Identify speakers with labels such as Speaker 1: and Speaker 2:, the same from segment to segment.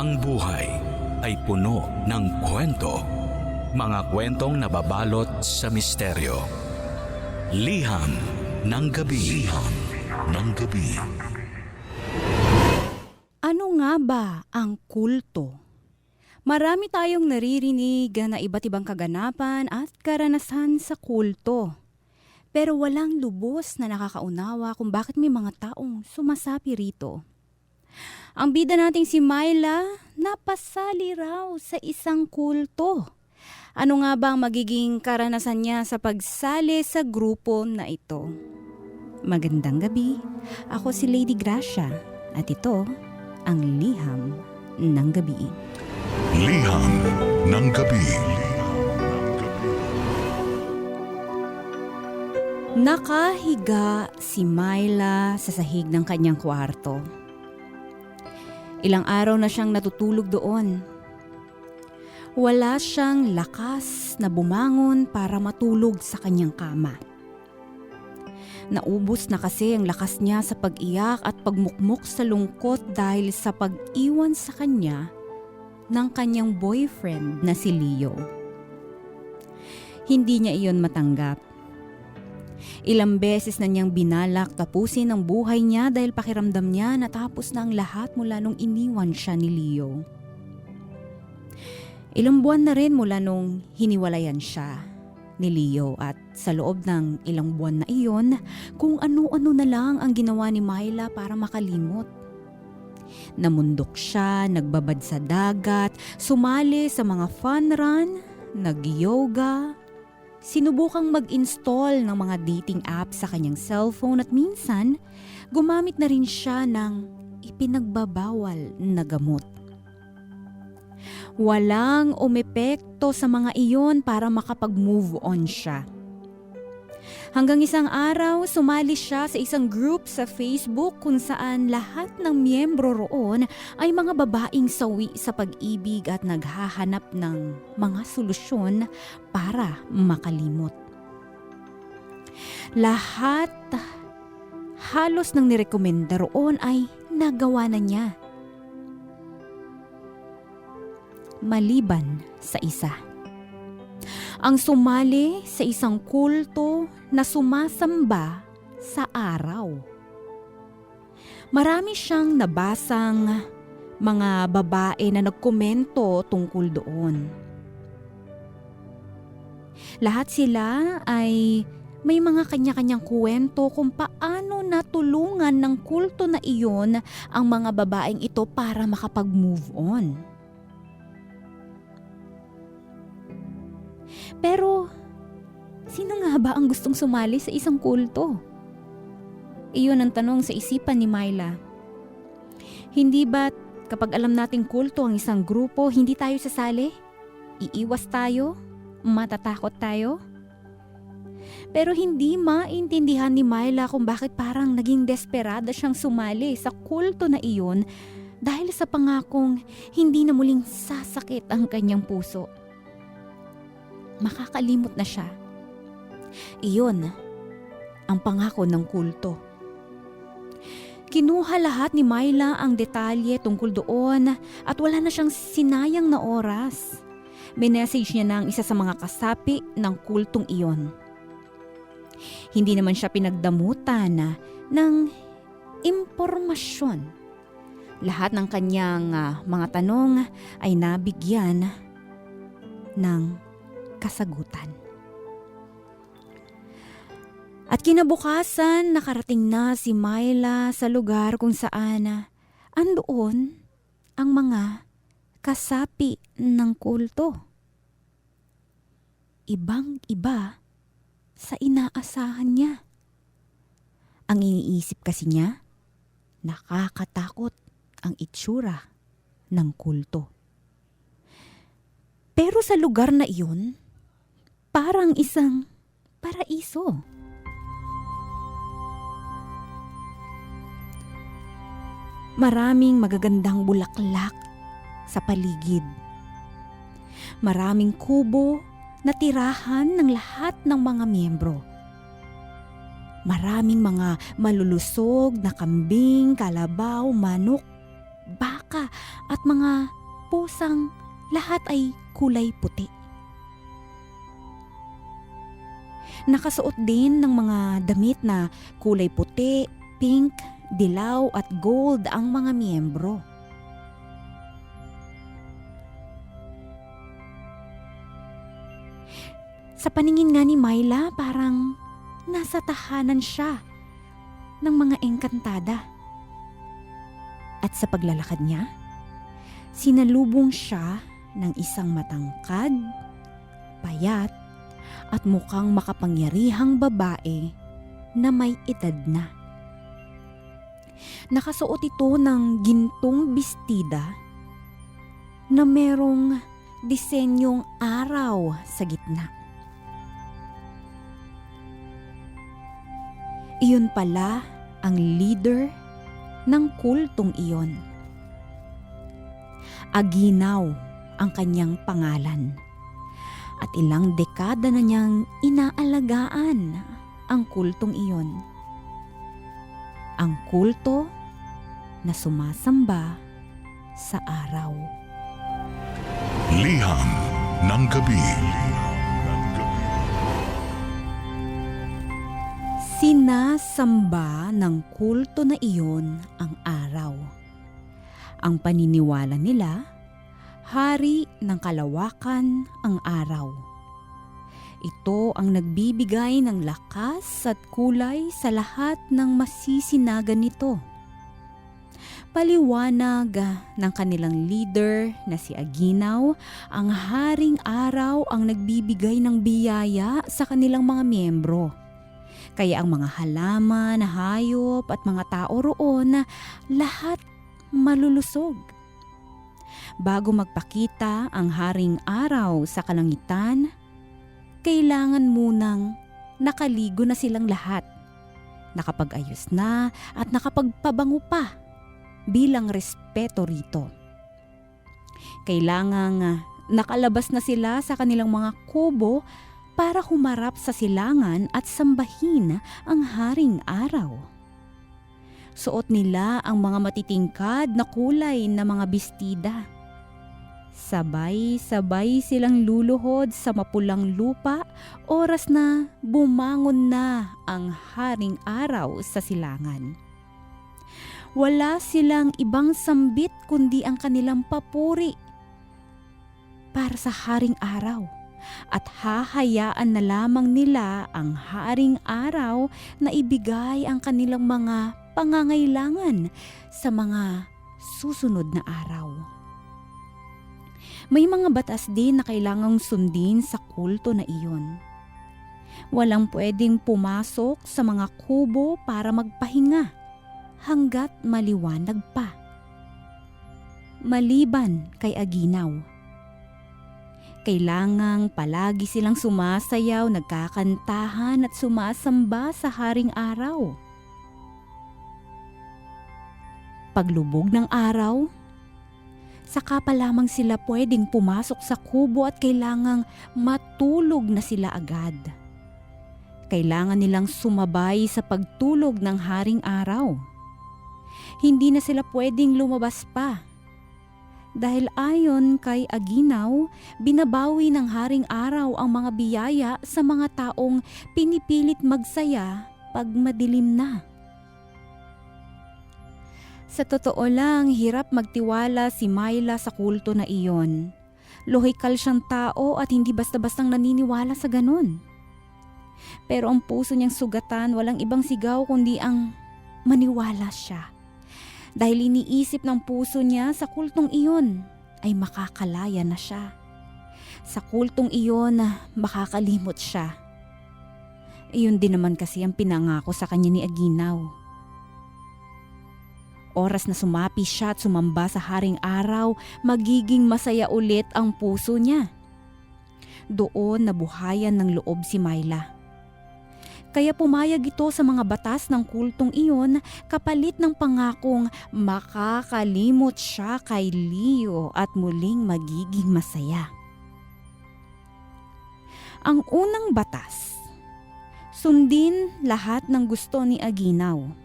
Speaker 1: Ang buhay ay puno ng kwento. Mga kwentong nababalot sa misteryo. Liham ng gabi. Liham ng gabi.
Speaker 2: Ano nga ba ang kulto? Marami tayong naririnig na iba't ibang kaganapan at karanasan sa kulto. Pero walang lubos na nakakaunawa kung bakit may mga taong sumasapi rito. Ang bida nating si Myla, napasali raw sa isang kulto. Ano nga ba ang magiging karanasan niya sa pagsali sa grupo na ito? Magandang gabi. Ako si Lady Gracia at ito ang liham ng gabi.
Speaker 3: Liham ng gabi.
Speaker 2: Nakahiga si Myla sa sahig ng kanyang kwarto. Ilang araw na siyang natutulog doon. Wala siyang lakas na bumangon para matulog sa kanyang kama. Naubos na kasi ang lakas niya sa pag-iyak at pagmukmok sa lungkot dahil sa pag-iwan sa kanya ng kanyang boyfriend na si Leo. Hindi niya iyon matanggap. Ilang beses na niyang binalak tapusin ang buhay niya dahil pakiramdam niya natapos na ang lahat mula nung iniwan siya ni Leo. Ilang buwan na rin mula nung hiniwalayan siya ni Leo at sa loob ng ilang buwan na iyon, kung ano-ano na lang ang ginawa ni Myla para makalimot. Namundok siya, nagbabad sa dagat, sumali sa mga fun run, nag-yoga, Sinubukang mag-install ng mga dating app sa kanyang cellphone at minsan, gumamit na rin siya ng ipinagbabawal na gamot. Walang umepekto sa mga iyon para makapag-move on siya. Hanggang isang araw, sumali siya sa isang group sa Facebook kung saan lahat ng miyembro roon ay mga babaeng sawi sa pag-ibig at naghahanap ng mga solusyon para makalimot. Lahat halos ng nirekomenda roon ay nagawa na niya. Maliban sa isa. Ang sumali sa isang kulto na sumasamba sa araw. Marami siyang nabasang mga babae na nagkomento tungkol doon. Lahat sila ay may mga kanya-kanyang kwento kung paano natulungan ng kulto na iyon ang mga babaeng ito para makapag-move on. Pero Sino nga ba ang gustong sumali sa isang kulto? Iyon ang tanong sa isipan ni Myla. Hindi ba kapag alam nating kulto ang isang grupo, hindi tayo sasali? Iiwas tayo? Matatakot tayo? Pero hindi maintindihan ni Myla kung bakit parang naging desperada siyang sumali sa kulto na iyon dahil sa pangakong hindi na muling sasakit ang kanyang puso. Makakalimot na siya iyon ang pangako ng kulto. Kinuha lahat ni Myla ang detalye tungkol doon at wala na siyang sinayang na oras. Minessage niya na ang isa sa mga kasapi ng kultong iyon. Hindi naman siya pinagdamutan na ng impormasyon. Lahat ng kanyang ah, mga tanong ay nabigyan ng kasagutan. At kinabukasan, nakarating na si Myla sa lugar kung saan andoon ang mga kasapi ng kulto. Ibang-iba sa inaasahan niya. Ang iniisip kasi niya, nakakatakot ang itsura ng kulto. Pero sa lugar na iyon, parang isang paraiso. Maraming magagandang bulaklak sa paligid. Maraming kubo na tirahan ng lahat ng mga miyembro. Maraming mga malulusog na kambing, kalabaw, manok, baka at mga pusang lahat ay kulay puti. Nakasuot din ng mga damit na kulay puti, pink, dilaw at gold ang mga miyembro. Sa paningin nga ni Myla, parang nasa tahanan siya ng mga engkantada. At sa paglalakad niya, sinalubong siya ng isang matangkad, payat, at mukhang makapangyarihang babae na may edad na. Nakasuot ito ng gintong bestida na merong disenyong araw sa gitna. Iyon pala ang leader ng kultong iyon. Aginaw ang kanyang pangalan. At ilang dekada na niyang inaalagaan ang kultong iyon. Ang kulto na sumasamba sa araw.
Speaker 3: Liham ng gabi.
Speaker 2: Sinasamba ng kulto na iyon ang araw. Ang paniniwala nila, hari ng kalawakan ang araw. Ito ang nagbibigay ng lakas at kulay sa lahat ng masisinagan nito. Paliwanag ng kanilang leader na si Aginaw, ang haring araw ang nagbibigay ng biyaya sa kanilang mga miyembro. Kaya ang mga halaman, hayop at mga tao roon, lahat malulusog. Bago magpakita ang haring araw sa kalangitan, kailangan munang nakaligo na silang lahat. Nakapag-ayos na at nakapagpabango pa bilang respeto rito. Kailangang nakalabas na sila sa kanilang mga kubo para humarap sa silangan at sambahin ang haring araw. Suot nila ang mga matitingkad na kulay na mga bestida. Sabay-sabay silang luluhod sa mapulang lupa oras na bumangon na ang haring araw sa silangan. Wala silang ibang sambit kundi ang kanilang papuri para sa haring araw at hahayaan na lamang nila ang haring araw na ibigay ang kanilang mga pangangailangan sa mga susunod na araw. May mga batas din na kailangang sundin sa kulto na iyon. Walang pwedeng pumasok sa mga kubo para magpahinga hanggat maliwanag pa. Maliban kay Aginaw kailangang palagi silang sumasayaw, nagkakantahan at sumasamba sa haring araw. Paglubog ng araw, saka pa lamang sila pwedeng pumasok sa kubo at kailangang matulog na sila agad. Kailangan nilang sumabay sa pagtulog ng haring araw. Hindi na sila pwedeng lumabas pa dahil ayon kay Aginaw, binabawi ng Haring Araw ang mga biyaya sa mga taong pinipilit magsaya pag madilim na. Sa totoo lang, hirap magtiwala si Myla sa kulto na iyon. Lohikal siyang tao at hindi basta-bastang naniniwala sa ganun. Pero ang puso niyang sugatan walang ibang sigaw kundi ang maniwala siya dahil iniisip ng puso niya sa kultong iyon ay makakalaya na siya. Sa kultong iyon, makakalimot siya. Iyon din naman kasi ang pinangako sa kanya ni Aginaw. Oras na sumapi siya at sumamba sa haring araw, magiging masaya ulit ang puso niya. Doon nabuhayan ng loob si Myla. Kaya pumayag ito sa mga batas ng kultong iyon kapalit ng pangakong makakalimot siya kay Leo at muling magiging masaya. Ang unang batas, sundin lahat ng gusto ni Aginaw.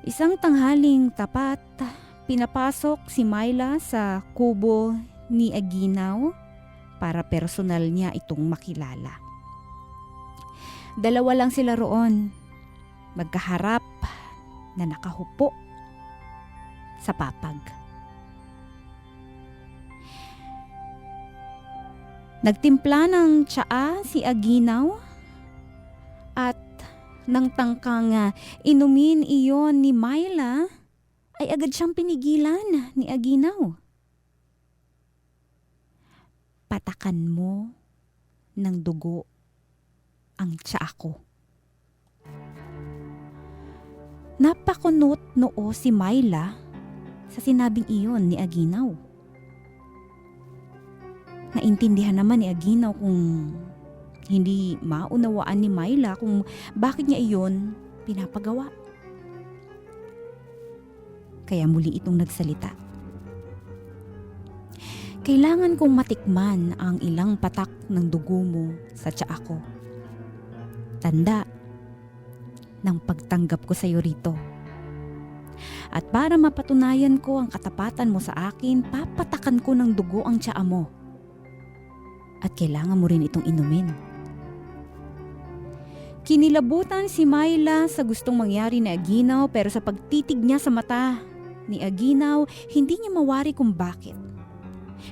Speaker 2: Isang tanghaling tapat, pinapasok si Myla sa kubo ni Aginaw para personal niya itong makilala. Dalawa lang sila roon, magkaharap na nakahupo sa papag. Nagtimpla ng tsaa si Aginaw at nang tangkang inumin iyon ni Myla, ay agad siyang pinigilan ni Aginaw. Patakan mo ng dugo ang tsaa ko. Napakunot noo si Myla sa sinabing iyon ni Aginaw. Naintindihan naman ni Aginaw kung hindi maunawaan ni Myla kung bakit niya iyon pinapagawa. Kaya muli itong nagsalita. Kailangan kong matikman ang ilang patak ng dugo mo sa tsaa ko. Tanda ng pagtanggap ko sa iyo rito. At para mapatunayan ko ang katapatan mo sa akin, papatakan ko ng dugo ang tsaa mo. At kailangan mo rin itong inumin. Kinilabutan si Myla sa gustong mangyari ni Aginaw pero sa pagtitig niya sa mata ni Aginaw, hindi niya mawari kung bakit.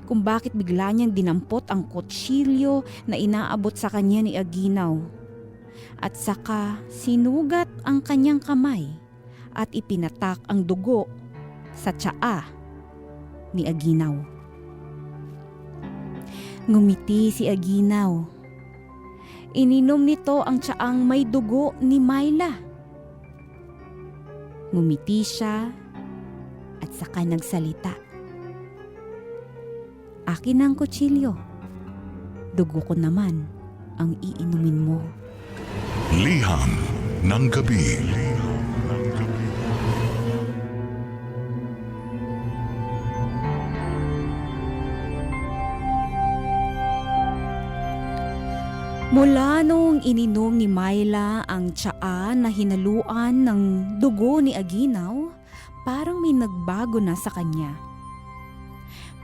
Speaker 2: Kung bakit bigla niyang dinampot ang kutsilyo na inaabot sa kanya ni Aginaw. At saka sinugat ang kanyang kamay at ipinatak ang dugo sa tsaa ni Aginaw. Ngumiti si Aginaw. Ininom nito ang tsaang may dugo ni Myla. Ngumiti siya at saka nagsalita. Akin ang kutsilyo. Dugo ko naman ang iinumin mo.
Speaker 3: Liham ng gabi.
Speaker 2: Mula nung ininom ni Myla ang tsaa na hinaluan ng dugo ni Aginaw, parang may nagbago na sa kanya.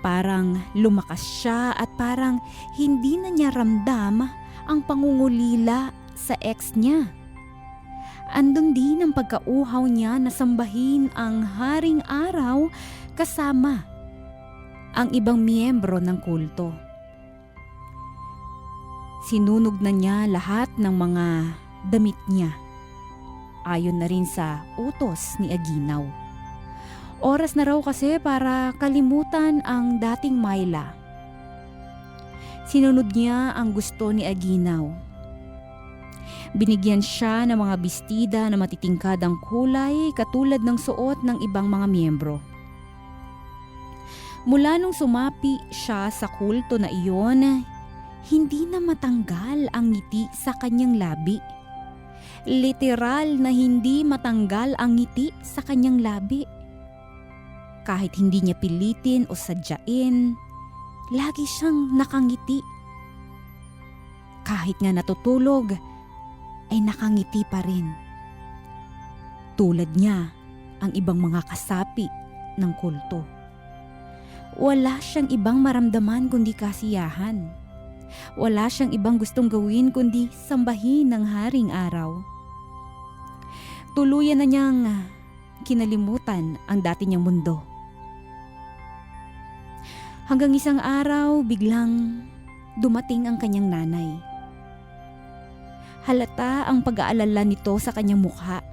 Speaker 2: Parang lumakas siya at parang hindi na niya ramdam ang pangungulila sa ex niya. Andun din ang pagkauhaw niya na sambahin ang haring araw kasama ang ibang miyembro ng kulto. Sinunog na niya lahat ng mga damit niya. Ayon na rin sa utos ni Aginaw. Oras na raw kasi para kalimutan ang dating Myla. Sinunod niya ang gusto ni Aginaw. Binigyan siya ng mga bestida na matitingkad ang kulay katulad ng suot ng ibang mga miyembro. Mula nung sumapi siya sa kulto na iyon, hindi na matanggal ang ngiti sa kanyang labi. Literal na hindi matanggal ang ngiti sa kanyang labi. Kahit hindi niya pilitin o sadyain, lagi siyang nakangiti. Kahit nga natutulog, ay nakangiti pa rin. Tulad niya ang ibang mga kasapi ng kulto. Wala siyang ibang maramdaman kundi kasiyahan. Wala siyang ibang gustong gawin kundi sambahin ng haring araw. Tuluyan na niyang kinalimutan ang dati niyang mundo. Hanggang isang araw, biglang dumating ang kanyang nanay. Halata ang pag-aalala nito sa kanyang mukha.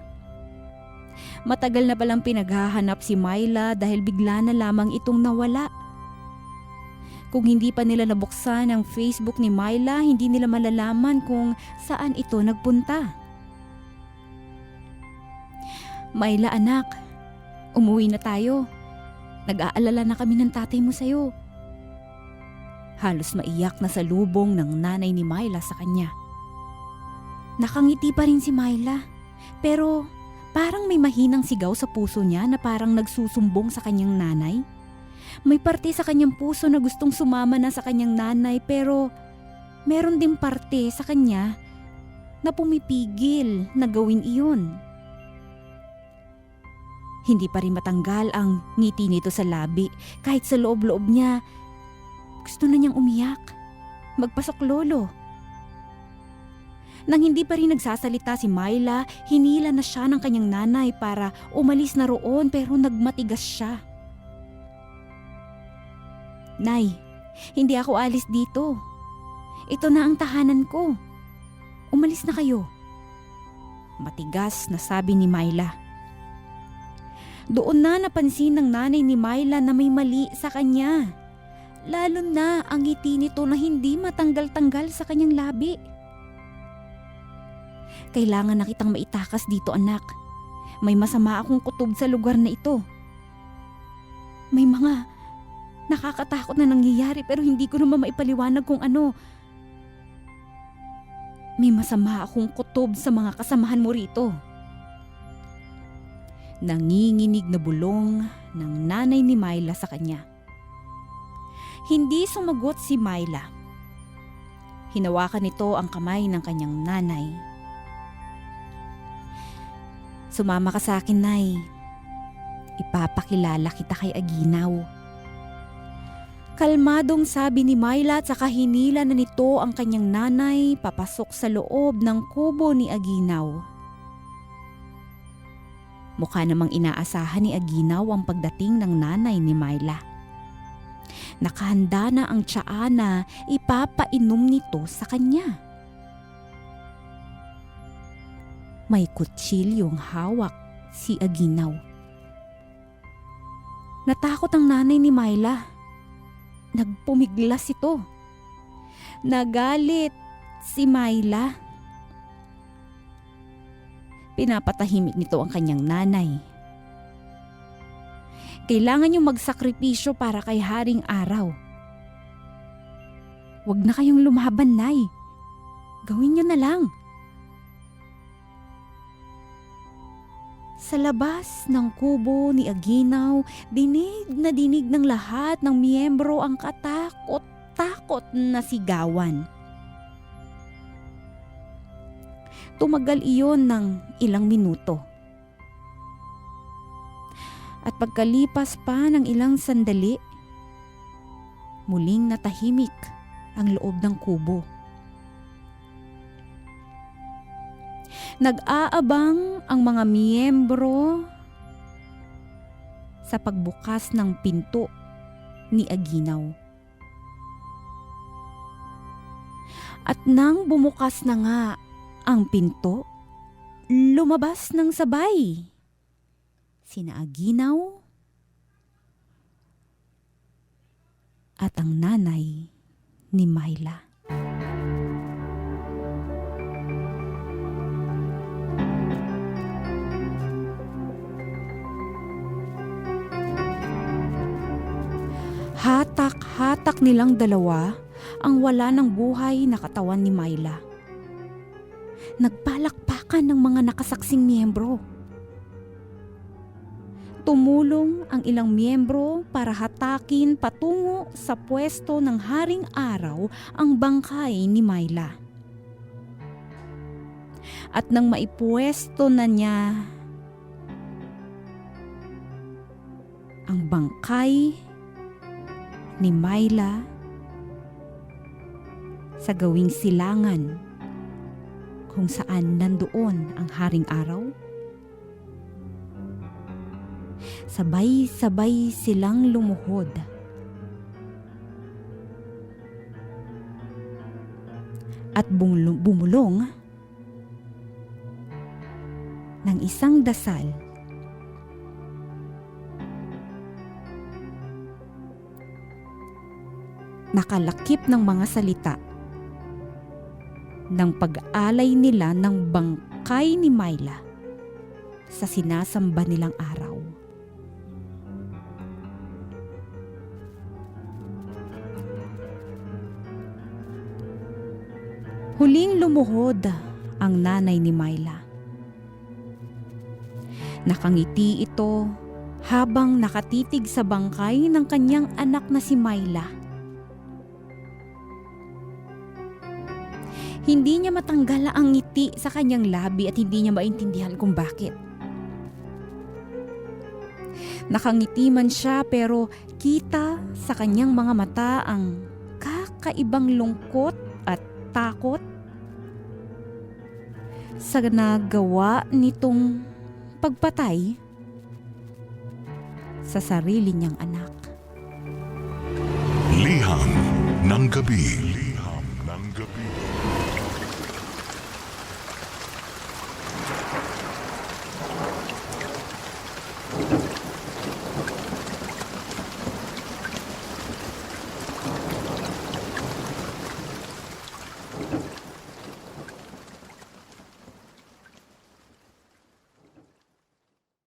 Speaker 2: Matagal na palang pinaghahanap si Myla dahil bigla na lamang itong nawala. Kung hindi pa nila nabuksan ang Facebook ni Myla, hindi nila malalaman kung saan ito nagpunta. Myla anak, umuwi na tayo. Nag-aalala na kami ng tatay mo sa'yo. Halos maiyak na sa lubong ng nanay ni Myla sa kanya. Nakangiti pa rin si Myla, pero parang may mahinang sigaw sa puso niya na parang nagsusumbong sa kanyang nanay. May parte sa kanyang puso na gustong sumama na sa kanyang nanay pero meron din parte sa kanya na pumipigil na gawin iyon. Hindi pa rin matanggal ang ngiti nito sa labi kahit sa loob-loob niya. Gusto na niyang umiyak. Magpasok lolo. Nang hindi pa rin nagsasalita si Myla, hinila na siya ng kanyang nanay para umalis na roon pero nagmatigas siya. Nay, hindi ako alis dito. Ito na ang tahanan ko. Umalis na kayo. Matigas na sabi ni Myla. Doon na napansin ng nanay ni Myla na may mali sa kanya. Lalo na ang ngiti nito na hindi matanggal-tanggal sa kanyang labi. Kailangan na kitang maitakas dito anak. May masama akong kutob sa lugar na ito. May mga nakakatakot na nangyayari pero hindi ko naman maipaliwanag kung ano. May masama akong kutob sa mga kasamahan mo rito. Nanginginig na bulong ng nanay ni Myla sa kanya. Hindi sumagot si Myla. Hinawakan nito ang kamay ng kanyang nanay. Sumama ka sa akin, Nay. Ipapakilala kita kay Aginaw. Kalmadong sabi ni Myla at saka hinila na nito ang kanyang nanay papasok sa loob ng kubo ni Aginaw. Mukha namang inaasahan ni Aginaw ang pagdating ng nanay ni Myla. Nakahanda na ang tsaa na ipapainom nito sa kanya. May kutsilyong hawak si Aginaw. Natakot ang nanay ni Myla. Nagpumiglas ito. Nagalit si Myla. Pinapatahimik nito ang kanyang nanay. Kailangan niyong magsakripisyo para kay Haring Araw. Huwag na kayong lumaban, Nay. Gawin niyo na lang. Sa labas ng kubo ni Aginaw, dinig na dinig ng lahat ng miyembro ang katakot-takot na sigawan. Tumagal iyon ng ilang minuto. At pagkalipas pa ng ilang sandali, muling natahimik ang loob ng kubo. Nag-aabang ang mga miyembro sa pagbukas ng pinto ni Aginaw. At nang bumukas na nga ang pinto, lumabas ng sabay. Sina Aginaw at ang nanay ni Myla. Nilang dalawa ang wala ng buhay na katawan ni Myla. Nagpalakpakan ng mga nakasaksing miyembro. Tumulong ang ilang miyembro para hatakin patungo sa pwesto ng Haring Araw ang bangkay ni Myla. At nang maipwesto na niya ang bangkay ni Myla sa gawing silangan kung saan nandoon ang Haring Araw. Sabay-sabay silang lumuhod. At bumulong, ng isang dasal nakalakip ng mga salita ng pag-alay nila ng bangkay ni Myla sa sinasamba nilang araw. Huling lumuhod ang nanay ni Myla. Nakangiti ito habang nakatitig sa bangkay ng kanyang anak na si Myla. Hindi niya matanggal ang ngiti sa kanyang labi at hindi niya maintindihan kung bakit. Nakangiti man siya pero kita sa kanyang mga mata ang kakaibang lungkot at takot sa nagawa nitong pagpatay sa sarili niyang anak.
Speaker 3: Liham ng gabi.